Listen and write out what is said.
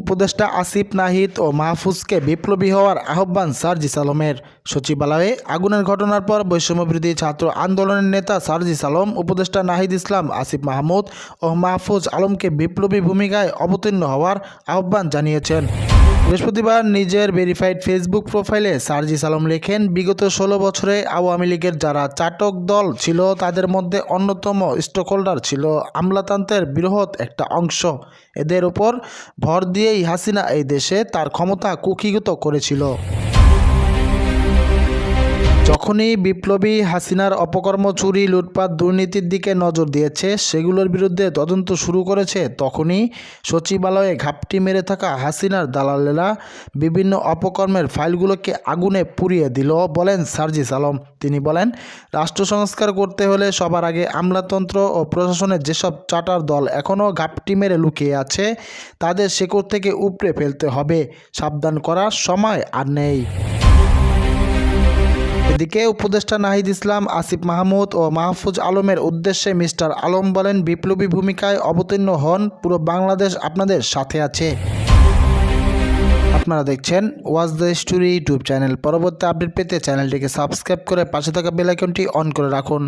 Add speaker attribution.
Speaker 1: উপদেষ্টা আসিফ নাহিদ ও মাহফুজকে বিপ্লবী হওয়ার আহ্বান সার্জিস আলমের সচিবালয়ে আগুনের ঘটনার পর বৈষম্যবিরোধী ছাত্র আন্দোলনের নেতা সার্জিস আলম উপদেষ্টা নাহিদ ইসলাম, আসিফ মাহমুদ ও মাহফুজ আলমকে বিপ্লবী ভূমিকায় অবতীর্ণ হওয়ার আহ্বান জানিয়েছেন। বৃহস্পতিবার নিজের ভেরিফাইড ফেসবুক প্রোফাইলে সার্জিস আলম লেখেন, বিগত ষোলো বছরে আওয়ামী লীগের যারা চাটক দল ছিল, তাদের মধ্যে অন্যতম স্টকহোল্ডার ছিল আমলাতন্ত্রের বৃহৎ একটা অংশ। এদের ওপর ভর দিয়েই হাসিনা এই দেশে তার ক্ষমতা কুকিগত করেছিল। যখনই বিপ্লবী হাসিনার অপকর্ম, চুরি, লুটপাট, দুর্নীতির দিকে নজর দিয়েছে, সেগুলোর বিরুদ্ধে তদন্ত শুরু করেছে, তখনই সচিবালয়ে ঘাপটি মেরে থাকা হাসিনার দালালেরা বিভিন্ন অপকর্মের ফাইলগুলোকে আগুনে পুড়িয়ে দিল, বলেন সার্জিস আলম। তিনি বলেন, রাষ্ট্র সংস্কার করতে হলে সবার আগে আমলাতন্ত্র ও প্রশাসনের যেসব চাটার দল এখনও ঘাপটি মেরে লুকিয়ে আছে, তাদের শেকড় থেকে উপড়ে ফেলতে হবে। সাবধান করার সময় আর নেই। এদিকে উপদেষ্টা নাহিদ ইসলাম, আসিফ মাহমুদ ও মাহফুজ আলমের উদ্দেশ্যে মিস্টার আলম বলেন, বিপ্লবী ভূমিকায় অবতীর্ণ হন, পুরো বাংলাদেশ আপনাদের সাথে আছে। আপনারা দেখছেন was the story YouTube channel. পরবর্তী আপডেট পেতে চ্যানেলটিকে সাবস্ক্রাইব করে পাশে থাকা বেলাইকনটি অন করে রাখুন।